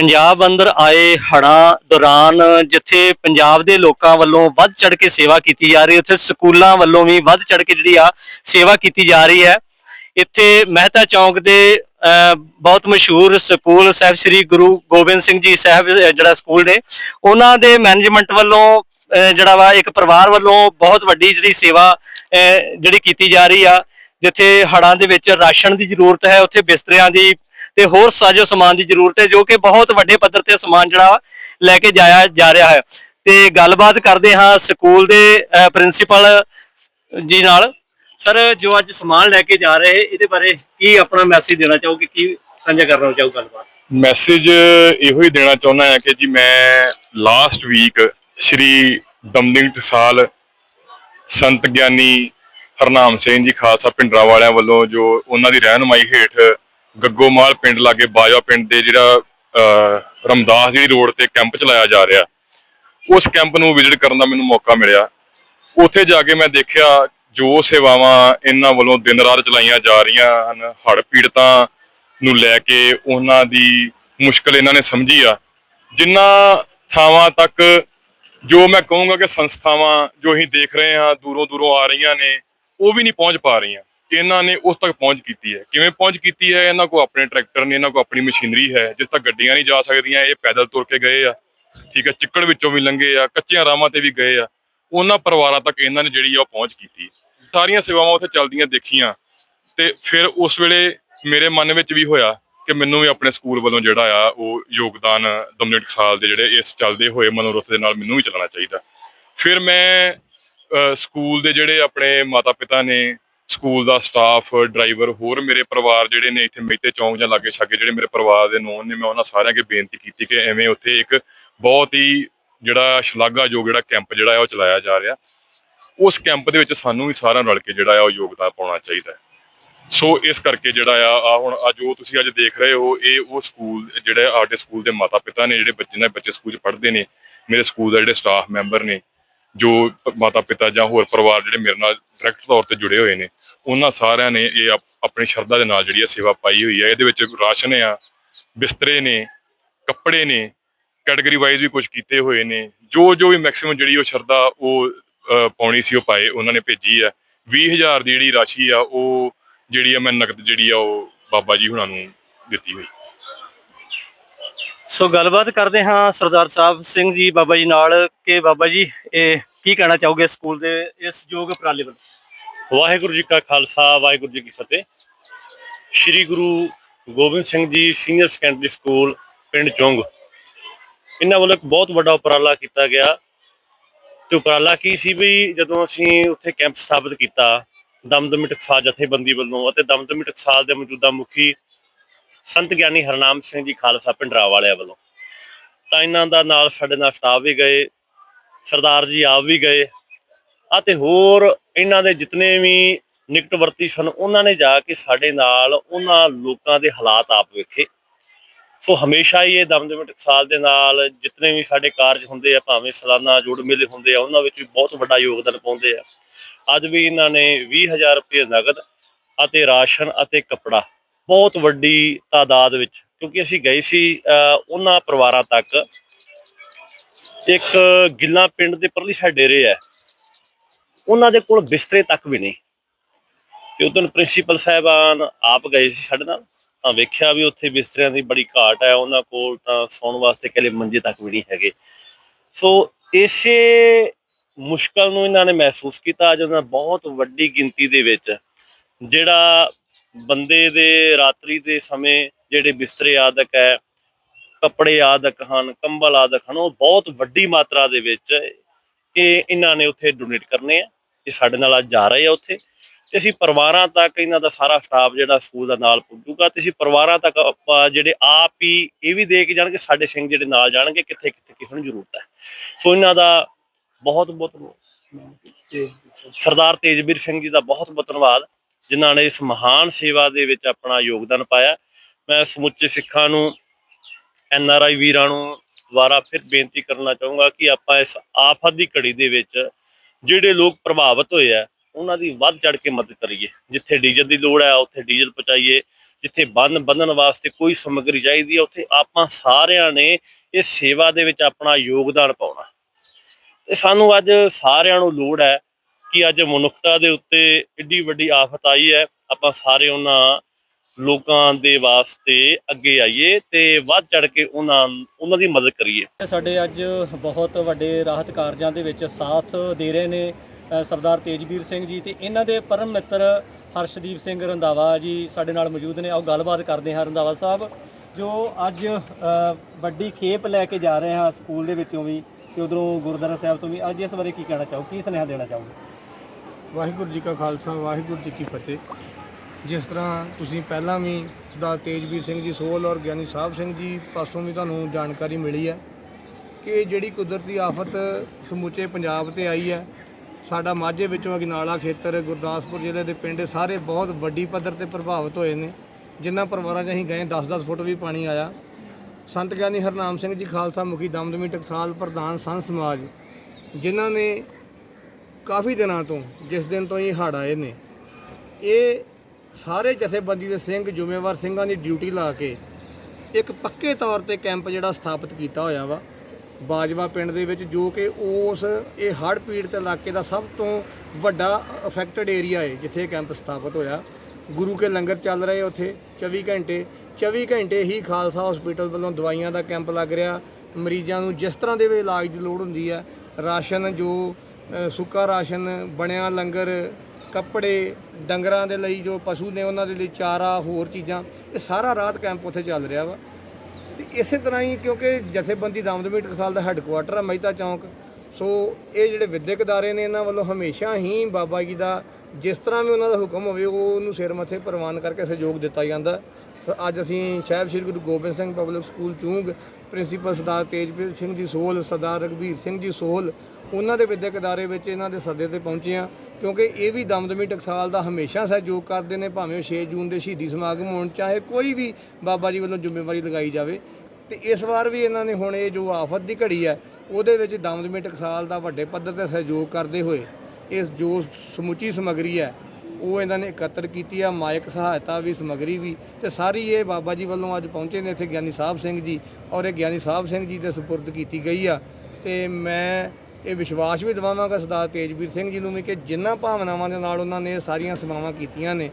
ਪੰਜਾਬ ਅੰਦਰ ਆਏ ਹੜ੍ਹਾਂ ਦੌਰਾਨ ਜਿੱਥੇ ਪੰਜਾਬ ਦੇ ਲੋਕਾਂ ਵੱਲੋਂ ਵੱਧ ਚੜ ਕੇ ਸੇਵਾ ਕੀਤੀ ਜਾ ਰਹੀ, ਉੱਥੇ ਸਕੂਲਾਂ ਵੱਲੋਂ ਵੀ ਵੱਧ ਚੜ ਕੇ ਜਿਹੜੀ ਆ ਸੇਵਾ ਕੀਤੀ ਜਾ ਰਹੀ ਹੈ। ਇੱਥੇ ਮਹਿਤਾ ਚੌਂਕ ਦੇ ਬਹੁਤ ਮਸ਼ਹੂਰ ਸਕੂਲ ਸਾਹਿਬ ਸ੍ਰੀ ਗੁਰੂ ਗੋਬਿੰਦ ਸਿੰਘ ਜੀ ਸਾਹਿਬ ਜਿਹੜਾ ਸਕੂਲ ਨੇ, ਉਹਨਾਂ ਦੇ ਮੈਨੇਜਮੈਂਟ ਵੱਲੋਂ ਜਿਹੜਾ ਵਾ ਇੱਕ ਪਰਿਵਾਰ ਵੱਲੋਂ ਬਹੁਤ ਵੱਡੀ ਜਿਹੜੀ ਸੇਵਾ ਜਿਹੜੀ ਕੀਤੀ ਜਾ ਰਹੀ ਆ। ਜਿੱਥੇ ਹੜ੍ਹਾਂ ਦੇ ਵਿੱਚ ਰਾਸ਼ਨ ਦੀ ਜ਼ਰੂਰਤ ਹੈ, ਉੱਥੇ ਬਿਸਤਰਿਆਂ ਦੀ ਤੇ ਹੋਰ ਸਾਜੋ ਸਮਾਨ ਦੀ ਜ਼ਰੂਰਤ ਹੈ, ਜੋ ਕਿ ਬਹੁਤ ਵੱਡੇ ਪੱਧਰ ਤੇ ਸਮਾਨ ਜਿਹੜਾ ਲੈ ਕੇ ਜਾਇਆ ਜਾ ਰਿਹਾ ਹੈ। ਤੇ ਗੱਲਬਾਤ ਕਰਦੇ ਹਾਂ ਸਕੂਲ ਦੇ ਪ੍ਰਿੰਸੀਪਲ ਜੀ ਨਾਲ। ਸਰ, ਜੋ ਅੱਜ ਸਮਾਨ ਲੈ ਕੇ ਜਾ ਰਹੇ, ਇਹਦੇ ਬਾਰੇ ਕੀ ਆਪਣਾ ਮੈਸੇਜ ਦੇਣਾ ਚਾਹੋਗੇ? ਕੀ ਸਾਂਝਾ ਕਰਨਾ ਚਾਹੋ ਗੱਲਬਾਤ? ਮੈਸੇਜ ਇਹੋ ਹੀ ਦੇਣਾ ਚਾਹੁੰਦਾ ਹਾਂ ਕਿ ਜੀ ਮੈਂ ਲਾਸਟ ਵੀਕ ਸ਼੍ਰੀ ਦਮਦਿੰਗ ਟਸਾਲ ਸੰਤ ਗਿਆਨੀ ਹਰਨਾਮ ਸਿੰਘ ਜੀ, ਖਾਲਸਾ ਪਿੰਡਰਾ ਵਾਲਿਆਂ ਵੱਲੋਂ ਜੋ ਉਹਨਾਂ ਦੀ ਰਹਿਨਮਾਈ ਹੇਠ ਗੱਗੋਮਾਲ ਪਿੰਡ ਲਾਗੇ ਬਾਜਾ ਪਿੰਡ ਦੇ ਜਿਹੜਾ ਅਹ, ਰਮਦਾਸ ਜੀ ਰੋਡ ਤੇ ਕੈਂਪ ਚਲਾਇਆ ਜਾ ਰਿਹਾ। ਉਸ ਕੈਂਪ ਨੂੰ ਵਿਜ਼ਿਟ ਕਰਨ ਦਾ ਮੈਨੂੰ ਮੌਕਾ ਮਿਲਿਆ। ਉੱਥੇ ਜਾ ਕੇ ਮੈਂ ਦੇਖਿਆ ਜੋ ਸੇਵਾਵਾਂ ਇਹਨਾਂ ਵੱਲੋਂ ਦਿਨ ਰਾਤ ਚਲਾਈਆਂ ਜਾ ਰਹੀਆਂ ਹਨ ਹੜ੍ਹ ਪੀੜਤਾਂ ਨੂੰ ਲੈ ਕੇ ਉਹਨਾਂ ਦੀ ਮੁਸ਼ਕਲ ਇਹਨਾਂ ਨੇ ਸਮਝੀ ਆ। ਜਿੰਨਾ ਥਾਵਾਂ ਤੱਕ ਜੋ ਮੈਂ ਕਹੂੰਗਾ ਕਿ ਸੰਸਥਾਵਾਂ ਜੋ ਅਸੀਂ ਦੇਖ ਰਹੇ ਹਾਂ ਦੂਰੋਂ ਦੂਰੋਂ ਆ ਰਹੀਆਂ ਨੇ ਉਹ ਵੀ ਨਹੀਂ ਪਹੁੰਚ ਪਾ ਰਹੀਆਂ। ਇਹਨਾਂ ਨੇ ਉਸ ਤੱਕ ਪਹੁੰਚ ਕੀਤੀ ਹੈ। ਕਿਵੇਂ ਪਹੁੰਚ ਕੀਤੀ ਹੈ? ਇਹਨਾਂ ਕੋਲ ਆਪਣੇ ਟਰੈਕਟਰ ਨੇ ਇਹਨਾਂ ਕੋਲ ਆਪਣੀ ਮਸ਼ੀਨਰੀ ਹੈ ਜਿਸ ਤੱਕ ਗੱਡੀਆਂ ਨਹੀਂ ਜਾ ਸਕਦੀਆਂ ਇਹ ਪੈਦਲ ਤੁਰ ਕੇ ਗਏ ਆ। ਠੀਕ ਹੈ ਚਿੱਕੜ ਵਿੱਚੋਂ ਵੀ ਲੰਘੇ ਆ ਕੱਚੀਆਂ ਰਾਵਾਂ ਤੇ ਵੀ ਗਏ ਆ। ਉਹਨਾਂ ਪਰਿਵਾਰਾਂ ਤੱਕ ਇਹਨਾਂ ਨੇ ਜਿਹੜੀ ਆ ਉਹ ਪਹੁੰਚ ਕੀਤੀ ਸਾਰੀਆਂ ਸੇਵਾਵਾਂ ਉੱਥੇ ਚੱਲਦੀਆਂ ਦੇਖੀਆਂ ਤੇ ਫਿਰ ਉਸ ਵੇਲੇ ਮੇਰੇ ਮਨ ਵਿੱਚ ਵੀ ਹੋਇਆ ਕਿ ਮੈਨੂੰ ਵੀ ਆਪਣੇ ਸਕੂਲ ਵੱਲੋਂ ਜਿਹੜਾ ਆ ਉਹ ਯੋਗਦਾਨ ਦਮਨੇਟ ਸਾਲ ਦੇ ਜਿਹੜੇ ਇਸ ਚੱਲਦੇ ਹੋਏ ਮਨੋਰਥ ਦੇ ਨਾਲ ਮੈਨੂੰ ਵੀ ਚੱਲਣਾ ਚਾਹੀਦਾ। ਫਿਰ ਮੈਂ ਅਹ, ਸਕੂਲ ਦੇ ਜਿਹੜੇ ਆਪਣੇ ਮਾਤਾ ਪਿਤਾ ਨੇ ਸਕੂਲ ਦਾ ਸਟਾਫ, ਡਰਾਈਵਰ, ਹੋਰ ਮੇਰੇ ਪਰਿਵਾਰ ਜਿਹੜੇ ਨੇ ਇੱਥੇ ਮੇਤੇ ਚੌਂਕ ਜਾਂ ਲਾਗੇ ਛਾਗੇ ਜਿਹੜੇ ਮੇਰੇ ਪਰਿਵਾਰ ਦੇ ਨੋਨ ਨੇ, ਮੈਂ ਉਹਨਾਂ ਸਾਰਿਆਂ ਅੱਗੇ ਬੇਨਤੀ ਕੀਤੀ ਕਿ ਐਵੇਂ ਉੱਥੇ ਇੱਕ ਬਹੁਤ ਹੀ ਜਿਹੜਾ ਸ਼ਲਾਘਾਯੋਗ ਜਿਹੜਾ ਕੈਂਪ ਜਿਹੜਾ ਹੈ ਉਹ ਚਲਾਇਆ ਜਾ ਰਿਹਾ। ਉਸ ਕੈਂਪ ਦੇ ਵਿੱਚ ਸਾਨੂੰ ਵੀ ਸਾਰਿਆਂ ਰਲ ਕੇ ਜਿਹੜਾ ਆ ਉਹ ਯੋਗਦਾਨ ਪਾਉਣਾ ਚਾਹੀਦਾ ਹੈ। ਸੋ ਇਸ ਕਰਕੇ ਜਿਹੜਾ ਆ ਆ ਹੁਣ ਅੱਜ ਉਹ ਤੁਸੀਂ ਅੱਜ ਦੇਖ ਰਹੇ ਹੋ, ਇਹ ਉਹ ਸਕੂਲ ਜਿਹੜੇ ਆਰਟੇ ਸਕੂਲ ਦੇ ਮਾਤਾ ਪਿਤਾ ਨੇ, ਜਿਹੜੇ ਬੱਚੇ ਨੇ, ਬੱਚੇ ਸਕੂਲ 'ਚ ਪੜ੍ਹਦੇ ਨੇ, ਮੇਰੇ ਸਕੂਲ ਦਾ ਜਿਹੜੇ ਸਟਾਫ ਮੈਂਬਰ ਨੇ ਜੋ ਮਾਤਾ ਪਿਤਾ ਜਾਂ ਹੋਰ ਪਰਿਵਾਰ ਜਿਹੜੇ ਮੇਰੇ ਨਾਲ ਡਾਇਰੈਕਟ ਤੌਰ ਤੇ ਜੁੜੇ ਹੋਏ ਨੇ, ਉਹਨਾਂ ਸਾਰਿਆਂ ਨੇ ਇਹ ਆਪਣੀ ਸ਼ਰਧਾ ਦੇ ਨਾਲ ਜਿਹੜੀ ਇਹ ਸੇਵਾ ਪਾਈ ਹੋਈ ਹੈ। ਇਹਦੇ ਵਿੱਚ ਰਾਸ਼ਨ ਆ, ਬਿਸਤਰੇ ਨੇ, ਕੱਪੜੇ ਨੇ ਕੈਟਾਗਰੀ ਵਾਈਜ਼ ਵੀ ਕੁਝ ਕੀਤੇ ਹੋਏ ਨੇ। ਜੋ ਜੋ ਵੀ ਮੈਕਸਿਮਮ ਜਿਹੜੀ ਉਹ ਸ਼ਰਧਾ ਉਹ ਪਾਉਣੀ ਸੀ ਉਹ ਪਾਏ, ਉਹਨਾਂ ਨੇ ਭੇਜੀ ਆ। 20000 ਦੀ ਜਿਹੜੀ ਰਾਸ਼ੀ ਆ, ਉਹ ਜਿਹੜੀ ਆ ਮੈਂ ਨਕਦ ਜਿਹੜੀ ਆ ਉਹ ਬਾਬਾ ਜੀ ਹੁਣਾਂ ਨੂੰ ਦਿੱਤੀ ਹੋਈ। ਸੋ ਗੱਲਬਾਤ ਕਰਦੇ ਹਾਂ ਸਰਦਾਰ ਸਾਹਿਬ ਸਿੰਘ ਜੀ ਬਾਬਾ ਜੀ ਨਾਲ ਕਿ ਬਾਬਾ ਜੀ, ਇਹ ਕੀ ਕਹਿਣਾ ਚਾਹੋਗੇ ਸਕੂਲ ਦੇ ਇਸ ਯੋਗ ਉਪਰਾਲੇ ਵੱਲ? ਵਾਹਿਗੁਰੂ ਜੀ ਕਾ ਖਾਲਸਾ, ਵਾਹਿਗੁਰੂ ਜੀ ਕੀ ਫਤਿਹ। ਸ੍ਰੀ ਗੁਰੂ ਗੋਬਿੰਦ ਸਿੰਘ ਜੀ ਸੀਨੀਅਰ ਸੈਕੰਡਰੀ ਸਕੂਲ ਪਿੰਡ ਚੁੰਗ। ਇਹਨਾਂ ਵੱਲੋਂ ਇੱਕ ਬਹੁਤ ਵੱਡਾ ਉਪਰਾਲਾ ਕੀਤਾ ਗਿਆ। ਤੇ ਉਪਰਾਲਾ ਕੀ ਸੀ ਵੀ ਜਦੋਂ ਅਸੀਂ ਉੱਥੇ ਕੈਂਪ ਸਥਾਪਿਤ ਕੀਤਾ, ਦਮਦਮੀ ਟਕਸਾਲ ਜਥੇਬੰਦੀ ਵੱਲੋਂ ਅਤੇ ਦਮਦਮੀ ਟਕਸਾਲ ਦੇ ਮੌਜੂਦਾ ਮੁਖੀ ਸੰਤ ਗਿਆਨੀ ਹਰਨਾਮ ਸਿੰਘ ਜੀ ਖਾਲਸਾ ਪਿੰਡਰਾ ਵਾਲਿਆਂ ਵੱਲੋਂ। ਤਾਂ ਇਹਨਾਂ ਦਾ ਨਾਲ ਸਾਡੇ ਨਾਲ ਸਟਾਫ ਵੀ ਗਏ, ਸਰਦਾਰ ਜੀ ਆਪ ਵੀ ਗਏ, ਅਤੇ ਹੋਰ ਇਹਨਾਂ ਦੇ ਜਿਤਨੇ ਵੀ ਨਿਕਟਵਰਤੀ ਸਨ, ਉਹਨਾਂ ਨੇ ਜਾ ਕੇ ਸਾਡੇ ਨਾਲ ਉਹਨਾਂ ਲੋਕਾਂ ਦੇ ਹਾਲਾਤ ਆਪ ਵੇਖੇ। ਸੋ ਹਮੇਸ਼ਾ ਹੀ ਇਹ ਦਮਦਮੀ ਟਕਸਾਲ ਦੇ ਨਾਲ ਜਿਤਨੇ ਵੀ ਸਾਡੇ ਕਾਰਜ ਹੁੰਦੇ ਆ, ਭਾਵੇਂ ਸਾਲਾਨਾ ਜੋੜ ਮੇਲੇ ਹੁੰਦੇ ਆ, ਉਹਨਾਂ ਵਿੱਚ ਵੀ ਬਹੁਤ ਵੱਡਾ ਯੋਗਦਾਨ ਪਾਉਂਦੇ ਆ। ਅੱਜ ਵੀ ਇਹਨਾਂ ਨੇ 20000 ਰੁਪਏ ਨਗਦ ਅਤੇ ਰਾਸ਼ਨ ਅਤੇ ਕੱਪੜਾ ਬਹੁਤ ਵੱਡੀ ਤਾਦਾਦ ਵਿੱਚ ਕਿਉਂਕਿ ਅਸੀਂ ਗਏ ਸੀ ਅਹ, ਉਹਨਾਂ ਪਰਿਵਾਰਾਂ ਤੱਕ। ਇੱਕ ਗਿੱਲਾ ਪਿੰਡ ਦੇ ਪਰਲੀ ਸਾਈਡ ਡੇਰੇ ਹੈ। ਉਹਨਾਂ ਦੇ ਕੋਲ ਬਿਸਤਰੇ ਤੱਕ ਵੀ ਨਹੀਂ। ਤੇ ਉਦੋਂ ਪ੍ਰਿੰਸੀਪਲ ਸਾਹਿਬਾਨ ਆਪ ਗਏ ਸੀ ਸਾਡੇ ਨਾਲ ਤਾਂ ਵੇਖਿਆ ਵੀ ਉੱਥੇ ਬਿਸਤਰਿਆਂ ਦੀ ਬੜੀ ਘਾਟ ਹੈ ਉਹਨਾਂ ਕੋਲ ਤਾਂ ਸੌਣ ਵਾਸਤੇ ਇਕੱਲੇ ਮੰਜੇ ਤੱਕ ਵੀ ਨਹੀਂ ਹੈਗੇ। ਸੋ ਇਸੇ ਮੁਸ਼ਕਲ ਨੂੰ ਇਹਨਾਂ ਨੇ ਮਹਿਸੂਸ ਕੀਤਾ ਅੱਜ ਉਹਨਾਂ ਬਹੁਤ ਵੱਡੀ ਗਿਣਤੀ ਦੇ ਵਿੱਚ ਜਿਹੜਾ ਬੰਦੇ ਦੇ ਰਾਤਰੀ ਦੇ ਸਮੇਂ ਜਿਹੜੇ ਬਿਸਤਰੇ ਆਦਿਕ ਹੈ ਕੱਪੜੇ ਆਦਿਕ ਹਨ ਕੰਬਲ ਆਦਿਕ ਹਨ ਉਹ ਬਹੁਤ ਵੱਡੀ ਮਾਤਰਾ ਦੇ ਵਿੱਚ ਇਹ ਇਹਨਾਂ ਨੇ ਉੱਥੇ ਡੋਨੇਟ ਕਰਨੇ ਆ ਇਹ ਸਾਡੇ ਨਾਲ ਅੱਜ ਜਾ ਰਹੇ ਆ ਉੱਥੇ। ਤੇ ਅਸੀਂ ਪਰਿਵਾਰਾਂ ਤੱਕ ਇਹਨਾਂ ਦਾ ਸਾਰਾ ਸਟਾਫ ਜਿਹੜਾ ਸਕੂਲ ਦਾ ਨਾਲ ਪੁੱਜੂਗਾ ਤੇ ਅਸੀਂ ਪਰਿਵਾਰਾਂ ਤੱਕ ਆਪਾਂ ਜਿਹੜੇ ਆਪ ਹੀ ਇਹ ਵੀ ਦੇ ਕੇ ਜਾਣਗੇ ਸਾਡੇ ਸਿੰਘ ਜਿਹੜੇ ਨਾਲ ਜਾਣਗੇ ਕਿੱਥੇ ਕਿੱਥੇ ਕਿਸ ਨੂੰ ਜ਼ਰੂਰਤ ਹੈ। ਸੋ ਇਹਨਾਂ ਦਾ ਬਹੁਤ ਬਹੁਤ ਸਰਦਾਰ ਤੇਜਵੀਰ ਸਿੰਘ ਜੀ ਦਾ ਬਹੁਤ ਬਹੁਤ ਧੰਨਵਾਦ। ਜਿਨ੍ਹਾਂ ਨੇ ਇਸ ਮਹਾਨ ਸੇਵਾ ਦੇ ਵਿੱਚ ਆਪਣਾ ਯੋਗਦਾਨ ਪਾਇਆ। ਮੈਂ ਸਮੁੱਚੇ ਸਿੱਖਾਂ ਨੂੰ, ਐਨ ਆਰ ਆਈ ਵੀਰਾਂ ਨੂੰ ਦੁਬਾਰਾ ਫਿਰ ਬੇਨਤੀ ਕਰਨਾ ਚਾਹੂੰਗਾ ਕਿ ਆਪਾਂ ਇਸ ਆਫਤ ਦੀ ਘੜੀ ਦੇ ਵਿੱਚ ਜਿਹੜੇ ਲੋਕ ਪ੍ਰਭਾਵਿਤ ਹੋਏ ਆ, ਉਹਨਾਂ ਦੀ ਵੱਧ ਚੜ ਕੇ ਮਦਦ ਕਰੀਏ। ਜਿੱਥੇ ਡੀਜ਼ਲ ਦੀ ਲੋੜ ਹੈ, ਉੱਥੇ ਡੀਜ਼ਲ ਪਹੁੰਚਾਈਏ। ਜਿੱਥੇ ਬੰਨ ਬੰਨਣ ਵਾਸਤੇ ਕੋਈ ਸਮੱਗਰੀ ਚਾਹੀਦੀ ਹੈ, ਉੱਥੇ ਆਪਾਂ ਸਾਰਿਆਂ ਨੇ ਇਸ ਸੇਵਾ ਦੇ ਵਿੱਚ ਆਪਣਾ ਯੋਗਦਾਨ ਪਾਉਣਾ। ਤੇ ਸਾਨੂੰ ਅੱਜ ਸਾਰਿਆਂ ਨੂੰ ਲੋੜ ਹੈ ਕਿ ਅੱਜ ਮਨੁੱਖਤਾ ਦੇ ਉੱਤੇ ਏਡੀ ਵੱਡੀ ਆਫਤ ਆਈ ਹੈ, ਆਪਾਂ ਸਾਰੇ ਉਹਨਾਂ ਲੋਕਾਂ ਦੇ ਵਾਸਤੇ ਅੱਗੇ ਆਈਏ ਤੇ ਵੱਧ ਚੜ ਕੇ ਉਹਨਾਂ ਉਹਨਾਂ ਦੀ ਮਦਦ ਕਰੀਏ। ਸਾਡੇ ਅੱਜ ਬਹੁਤ ਵੱਡੇ ਰਾਹਤ ਕਾਰਜਾਂ ਦੇ ਵਿੱਚ ਸਾਥ ਦੇ ਰਹੇ ਨੇ ਸਰਦਾਰ ਤੇਜਵੀਰ ਸਿੰਘ ਜੀ ਤੇ ਇਹਨਾਂ ਦੇ ਪਰਮ ਮਿੱਤਰ ਹਰਸ਼ਦੀਪ ਸਿੰਘ ਰੰਧਾਵਾ ਜੀ ਸਾਡੇ ਨਾਲ ਮੌਜੂਦ ਨੇ। ਆਓ ਗੱਲਬਾਤ ਕਰਦੇ ਹਾਂ ਰੰਧਾਵਾ ਸਾਹਿਬ, ਜੋ ਅੱਜ ਵੱਡੀ ਖੇਪ ਲੈ ਕੇ ਜਾ ਰਹੇ ਹਾਂ ਸਕੂਲ ਦੇ ਵਿੱਚੋਂ ਵੀ ਤੇ ਉਧਰੋਂ ਗੁਰਦੁਆਰਾ ਸਾਹਿਬ ਤੋਂ ਵੀ। ਅੱਜ ਇਸ ਬਾਰੇ ਕੀ ਕਹਿਣਾ ਚਾਹੋ? ਕੀ ਸੁਨੇਹਾ ਦੇਣਾ ਚਾਹੋਗੇ? ਵਾਹਿਗੁਰੂ ਜੀ ਕਾ ਖਾਲਸਾ, ਵਾਹਿਗੁਰੂ ਜੀ ਕੀ ਫਤਿਹ। ਜਿਸ ਤਰ੍ਹਾਂ ਤੁਸੀਂ ਪਹਿਲਾਂ ਵੀ ਸਰਦਾਰ ਤੇਜਵੀਰ ਸਿੰਘ ਜੀ ਸੋਹਲ ਔਰ ਗਿਆਨੀ ਸਾਹਿਬ ਸਿੰਘ ਜੀ ਪਾਸੋਂ ਵੀ ਤੁਹਾਨੂੰ ਜਾਣਕਾਰੀ ਮਿਲੀ ਹੈ ਕਿ ਜਿਹੜੀ ਕੁਦਰਤੀ ਆਫਤ ਸਮੁੱਚੇ ਪੰਜਾਬ ਤੇ ਆਈ ਹੈ, ਸਾਡਾ ਮਾਝੇ ਵਿੱਚੋਂ ਅਗਨਾਲਾ ਖੇਤਰ, ਗੁਰਦਾਸਪੁਰ ਜ਼ਿਲ੍ਹੇ ਦੇ ਪਿੰਡ, ਸਾਰੇ ਬਹੁਤ ਵੱਡੀ ਪੱਧਰ ਤੇ ਪ੍ਰਭਾਵਿਤ ਹੋਏ ਨੇ। ਜਿਨ੍ਹਾਂ ਪਰਿਵਾਰਾਂ 'ਚ ਅਸੀਂ ਗਏ 10-10 ਫੁੱਟ ਵੀ ਪਾਣੀ ਆਇਆ। ਸੰਤ ਗਿਆਨੀ ਹਰਨਾਮ ਸਿੰਘ ਜੀ, ਖਾਲਸਾ ਮੁਖੀ, ਦਮਦਮੀ ਟਕਸਾਲ ਪ੍ਰਧਾਨ ਸੰਤ ਸਮਾਜ, ਜਿਨ੍ਹਾਂ ਨੇ ਕਾਫੀ ਦਿਨਾਂ ਤੋਂ, ਜਿਸ ਦਿਨ ਤੋਂ ਇਹ ਹੜ੍ਹ ਆਏ ਨੇ, ਇਹ ਸਾਰੇ ਜਥੇਬੰਦੀ ਦੇ ਸਿੰਘ, ਜ਼ਿੰਮੇਵਾਰ ਸਿੰਘਾਂ ਦੀ ਡਿਊਟੀ ਲਾ ਕੇ ਇੱਕ ਪੱਕੇ ਤੌਰ ਤੇ ਕੈਂਪ ਜਿਹੜਾ ਸਥਾਪਿਤ ਕੀਤਾ ਹੋਇਆ ਵਾ, ਬਾਜਵਾ ਪਿੰਡ ਦੇ ਵਿੱਚ, ਜੋ ਕਿ ਉਸ ਇਹ ਹੜ੍ਹ ਪੀੜਤ ਇਲਾਕੇ ਦਾ ਸਭ ਤੋਂ ਵੱਡਾ ਅਫੈਕਟਡ ਏਰੀਆ ਹੈ, ਜਿੱਥੇ ਇਹ ਕੈਂਪ ਸਥਾਪਿਤ ਹੋਇਆ। ਗੁਰੂ ਕੇ ਲੰਗਰ ਚੱਲ ਰਹੇ ਉੱਥੇ 24 ਘੰਟੇ 24 ਘੰਟੇ ਹੀ ਖਾਲਸਾ ਹਸਪੀਟਲ ਵੱਲੋਂ ਦਵਾਈਆਂ ਦਾ ਕੈਂਪ ਲੱਗ ਰਿਹਾ। ਮਰੀਜ਼ਾਂ ਨੂੰ ਜਿਸ ਤਰ੍ਹਾਂ ਦੇ ਵੀ ਇਲਾਜ ਦੀ ਲੋੜ ਹੁੰਦੀ ਹੈ, ਰਾਸ਼ਨ ਜੋ ਸੁੱਕਾ ਰਾਸ਼ਨ, ਬਣਿਆ ਲੰਗਰ, ਕੱਪੜੇ, ਡੰਗਰਾਂ ਦੇ ਲਈ ਜੋ ਪਸ਼ੂ ਨੇ ਉਹਨਾਂ ਦੇ ਲਈ ਚਾਰਾ, ਹੋਰ ਚੀਜ਼ਾਂ, ਇਹ ਸਾਰਾ ਰਾਤ ਕੈਂਪ ਉੱਥੇ ਚੱਲ ਰਿਹਾ ਵਾ। ਤੇ ਇਸੇ ਤਰ੍ਹਾਂ ਹੀ ਕਿਉਂਕਿ ਜਥੇਬੰਦੀ ਦਮਦਮੀ ਟਕਸਾਲ ਦਾ ਹੈੱਡਕੁਆਟਰ ਆ ਮਹਿਤਾ ਚੌਂਕ, ਸੋ ਇਹ ਜਿਹੜੇ ਵਿਦਿਅਕ ਅਦਾਰੇ ਨੇ ਇਹਨਾਂ ਵੱਲੋਂ ਹਮੇਸ਼ਾ ਹੀ ਬਾਬਾ ਜੀ ਦਾ ਜਿਸ ਤਰ੍ਹਾਂ ਵੀ ਉਹਨਾਂ ਦਾ ਹੁਕਮ ਹੋਵੇ ਉਹ ਉਹਨੂੰ ਸਿਰ ਮੱਥੇ ਪ੍ਰਵਾਨ ਕਰਕੇ ਸਹਿਯੋਗ ਦਿੱਤਾ ਜਾਂਦਾ। ਸੋ ਅੱਜ ਅਸੀਂ Sahib Shri Guru Gobind Singh public school Chung principal Sardar Tejpreet Singh ji Sohal Sardar Raghbir Singh ji Sohal ਉਹਨਾਂ ਦੇ ਵਿਦਿਅਕ ਅਦਾਰੇ ਵਿੱਚ ਇਹਨਾਂ ਦੇ ਸੱਦੇ ਤੇ ਪਹੁੰਚੇ ਆ ਕਿਉਂਕਿ ਇਹ ਵੀ ਦਮਦਮੀ ਟਕਸਾਲ ਦਾ ਹਮੇਸ਼ਾ ਸਹਿਯੋਗ ਕਰਦੇ ਨੇ, ਭਾਵੇਂ ਉਹ 6 ਜੂਨ ਦੇ ਸ਼ਹੀਦੀ ਸਮਾਗਮ ਹੋਣ, ਚਾਹੇ ਕੋਈ ਵੀ ਬਾਬਾ ਜੀ ਵੱਲੋਂ ਜ਼ਿੰਮੇਵਾਰੀ ਲਗਾਈ ਜਾਵੇ। ਤੇ ਇਸ ਵਾਰ ਵੀ ਇਹਨਾਂ ਨੇ ਹੁਣ ਇਹ ਜੋ ਆਫਤ ਦੀ ਘੜੀ ਹੈ, ਉਹਦੇ ਵਿੱਚ ਦਮਦਮੀ ਟਕਸਾਲ ਦਾ ਵੱਡੇ ਪੱਧਰ ਤੇ ਸਹਿਯੋਗ ਕਰਦੇ ਹੋਏ ਇਸ ਜੋ ਸਮੁੱਚੀ ਸਮੱਗਰੀ ਹੈ ਉਹ ਇਹਨਾਂ ਨੇ ਇਕੱਤਰ ਕੀਤੀ ਆ, ਮਾਇਕ ਸਹਾਇਤਾ ਵੀ, ਸਮੱਗਰੀ ਵੀ, ਤੇ ਸਾਰੀ ਇਹ ਬਾਬਾ ਜੀ ਵੱਲੋਂ ਅੱਜ ਪਹੁੰਚੇ ਨੇ ਇੱਥੇ ਗਿਆਨੀ ਸਾਹਿਬ ਸਿੰਘ ਜੀ, ਔਰ ਇਹ ਗਿਆਨੀ ਸਾਹਿਬ ਸਿੰਘ ਜੀ ਦੇ ਸਪੁਰਦ ਕੀਤੀ ਗਈ ਆ। ਤੇ ਮੈਂ ਇਹ ਵਿਸ਼ਵਾਸ ਵੀ ਦਿਵਾਵਾਂਗਾ ਸਰਦਾਰ ਤੇਜਵੀਰ ਸਿੰਘ ਜੀ ਨੂੰ ਵੀ ਕਿ ਜਿਨ੍ਹਾਂ ਭਾਵਨਾਵਾਂ ਦੇ ਨਾਲ ਉਹਨਾਂ ਨੇ ਇਹ ਸਾਰੀਆਂ ਸੇਵਾਵਾਂ ਕੀਤੀਆਂ ਨੇ,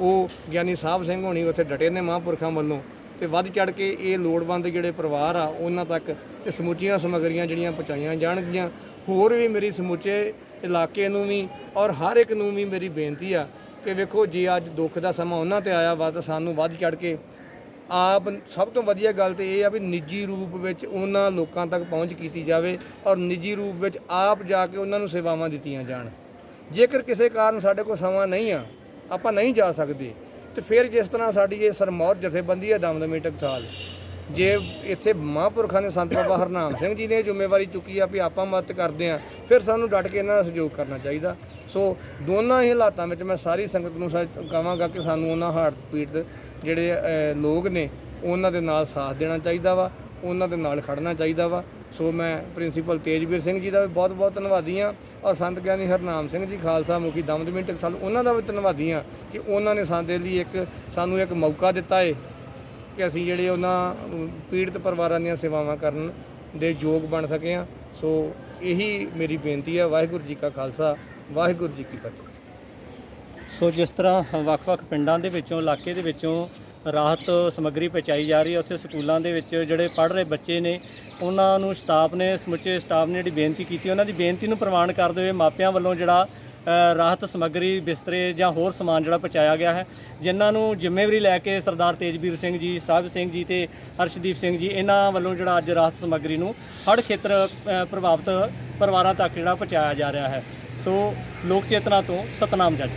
ਉਹ ਗਿਆਨੀ ਸਾਹਿਬ ਸਿੰਘ ਹੋਣੀ ਉੱਥੇ ਡਟੇ ਨੇ ਮਹਾਂਪੁਰਖਾਂ ਵੱਲੋਂ। ਤੇ ਵੱਧ ਚੜ ਕੇ ਇਹ ਲੋੜਵੰਦ ਜਿਹੜੇ ਪਰਿਵਾਰ ਆ, ਉਹਨਾਂ ਤੱਕ ਇਹ ਸਮੁੱਚੀਆਂ ਸਮੱਗਰੀਆਂ ਜਿਹੜੀਆਂ ਪਹੁੰਚਾਈਆਂ ਜਾਣਗੀਆਂ। ਹੋਰ ਵੀ ਮੇਰੀ ਸਮੁੱਚੇ ਇਲਾਕੇ ਨੂੰ ਵੀ ਔਰ ਹਰ ਇੱਕ ਨੂੰ ਵੀ ਮੇਰੀ ਬੇਨਤੀ ਆ ਕਿ ਵੇਖੋ, ਜੇ ਅੱਜ ਦੁੱਖ ਦਾ ਸਮਾਂ ਉਹਨਾਂ ਤੇ ਆਇਆ ਵਾ ਤਾਂ ਸਾਨੂੰ ਵੱਧ ਚੜ ਕੇ ਆਪ ਸਭ ਤੋਂ ਵਧੀਆ ਗੱਲ ਤੇ ਇਹ ਆ ਵੀ ਨਿੱਜੀ ਰੂਪ ਵਿੱਚ ਉਹਨਾਂ ਲੋਕਾਂ ਤੱਕ ਪਹੁੰਚ ਕੀਤੀ ਜਾਵੇ ਔਰ ਨਿੱਜੀ ਰੂਪ ਵਿੱਚ ਆਪ ਜਾ ਕੇ ਉਹਨਾਂ ਨੂੰ ਸੇਵਾਵਾਂ ਦਿੱਤੀਆਂ ਜਾਣ। ਜੇਕਰ ਕਿਸੇ ਕਾਰਨ ਸਾਡੇ ਕੋਲ ਸਮਾਂ ਨਹੀਂ ਆ, ਆਪਾਂ ਨਹੀਂ ਜਾ ਸਕਦੇ, ਤੇ ਫਿਰ ਜਿਸ ਤਰ੍ਹਾਂ ਸਾਡੀ ਇਹ ਸਰਮੌਰ ਜਥੇਬੰਦੀ ਹੈ ਦਮਦਮੀ ਟਕਸਾਲ ਜੇ ਇੱਥੇ ਮਹਾਂਪੁਰਖਾਂ ਨੇ ਸੰਤ ਬਾਬਾ ਹਰਨਾਮ ਸਿੰਘ ਜੀ ਨੇ ਜ਼ਿੰਮੇਵਾਰੀ ਚੁੱਕੀ ਆ ਵੀ ਆਪਾਂ ਮਦਦ ਕਰਦੇ ਆ ਫਿਰ ਸਾਨੂੰ ਡਟ ਕੇ ਇਹਨਾਂ ਦਾ ਸਹਿਯੋਗ ਕਰਨਾ ਚਾਹੀਦਾ। ਸੋ ਦੋਨਾਂ ਹੀ ਹਾਲਾਤਾਂ ਵਿੱਚ ਮੈਂ ਸਾਰੀ ਸੰਗਤ ਨੂੰ ਸਾ- ਕਹਾਂਗਾ ਕਿ ਸਾਨੂੰ ਉਹਨਾਂ ਹਾਰਟ ਪੀੜਤ ਜਿਹੜੇ ਲੋਕ ਨੇ, ਉਹਨਾਂ ਦੇ ਨਾਲ ਸਾਥ ਦੇਣਾ ਚਾਹੀਦਾ ਵਾ, ਉਹਨਾਂ ਦੇ ਨਾਲ ਖੜਨਾ ਚਾਹੀਦਾ ਵਾ। ਸੋ ਮੈਂ ਪ੍ਰਿੰਸੀਪਲ ਤੇਜਵੀਰ ਸਿੰਘ ਜੀ ਦਾ ਵੀ ਬਹੁਤ ਬਹੁਤ ਧੰਨਵਾਦੀ ਹਾਂ ਔਰ ਸੰਤ ਗਿਆਨੀ ਹਰਨਾਮ ਸਿੰਘ ਜੀ, ਖਾਲਸਾ ਮੁਖੀ ਦਮਦਮੀ ਟਕਸਾਲ ਉਹਨਾਂ ਦਾ ਵੀ ਧੰਨਵਾਦੀ ਹਾਂ ਕਿ ਉਹਨਾਂ ਨੇ ਸਾਡੇ ਲਈ ਇੱਕ, ਸਾਨੂੰ ਇੱਕ ਮੌਕਾ ਦਿੱਤਾ ਏ ਕਿ ਅਸੀਂ ਜਿਹੜੇ ਉਹਨਾਂ ਪੀੜਤ ਪਰਿਵਾਰਾਂ ਦੀਆਂ ਸੇਵਾਵਾਂ ਕਰਨ ਦੇ ਯੋਗ ਬਣ ਸਕੇ ਹਾਂ। ਸੋ ਇਹੀ ਮੇਰੀ ਬੇਨਤੀ ਹੈ ਵਾਹਿਗੁਰੂ ਜੀ ਕਾ ਖਾਲਸਾ, ਵਾਹਿਗੁਰੂ ਜੀ ਕੀ ਫਤਿਹ। ਸੋ ਜਿਸ ਤਰ੍ਹਾਂ ਵੱਖ-ਵੱਖ ਪਿੰਡਾਂ ਦੇ ਵਿੱਚੋਂ, ਇਲਾਕੇ ਦੇ ਵਿੱਚੋਂ ਰਾਹਤ ਸਮੱਗਰੀ ਪਹੁੰਚਾਈ ਜਾ ਰਹੀ ਹੈ, ਉੱਥੇ ਸਕੂਲਾਂ ਦੇ ਵਿੱਚ ਜਿਹੜੇ ਪੜ੍ਹ ਰਹੇ ਬੱਚੇ ਨੇ, ਉਹਨਾਂ ਨੂੰ ਸਟਾਫ ਨੇ, ਸਮੁੱਚੇ ਸਟਾਫ ਨੇ ਜਿਹੜੀ ਬੇਨਤੀ ਕੀਤੀ, ਉਹਨਾਂ ਦੀ ਬੇਨਤੀ ਨੂੰ ਪ੍ਰਵਾਨ ਕਰਦੇ ਹੋਏ ਮਾਪਿਆਂ ਵੱਲੋਂ ਜਿਹੜਾ ਰਾਹਤ ਸਮੱਗਰੀ, ਬਿਸਤਰੇ ਜਾਂ ਹੋਰ ਸਮਾਨ ਜਿਹੜਾ ਪਹੁੰਚਾਇਆ ਗਿਆ ਹੈ, ਜਿਨ੍ਹਾਂ ਨੂੰ ਜ਼ਿੰਮੇਵਾਰੀ ਲੈ ਕੇ ਸਰਦਾਰ ਤੇਜਵੀਰ ਸਿੰਘ ਜੀ, ਸਾਹਿਬ ਸਿੰਘ ਜੀ ਤੇ ਹਰਸ਼ਦੀਪ ਸਿੰਘ ਜੀ, ਇਹਨਾਂ ਵੱਲੋਂ ਜਿਹੜਾ ਅੱਜ ਰਾਹਤ ਸਮੱਗਰੀ ਨੂੰ ਹੜ੍ਹ ਖੇਤਰ ਪ੍ਰਭਾਵਿਤ ਪਰਿਵਾਰਾਂ ਤੱਕ ਜਿਹੜਾ ਪਹੁੰਚਾਇਆ ਜਾ ਰਿਹਾ ਹੈ। ਸੋ ਲੋਕ ਚੇਤਨਾ ਤੋਂ ਸਤਨਾਮ ਜੱਜ।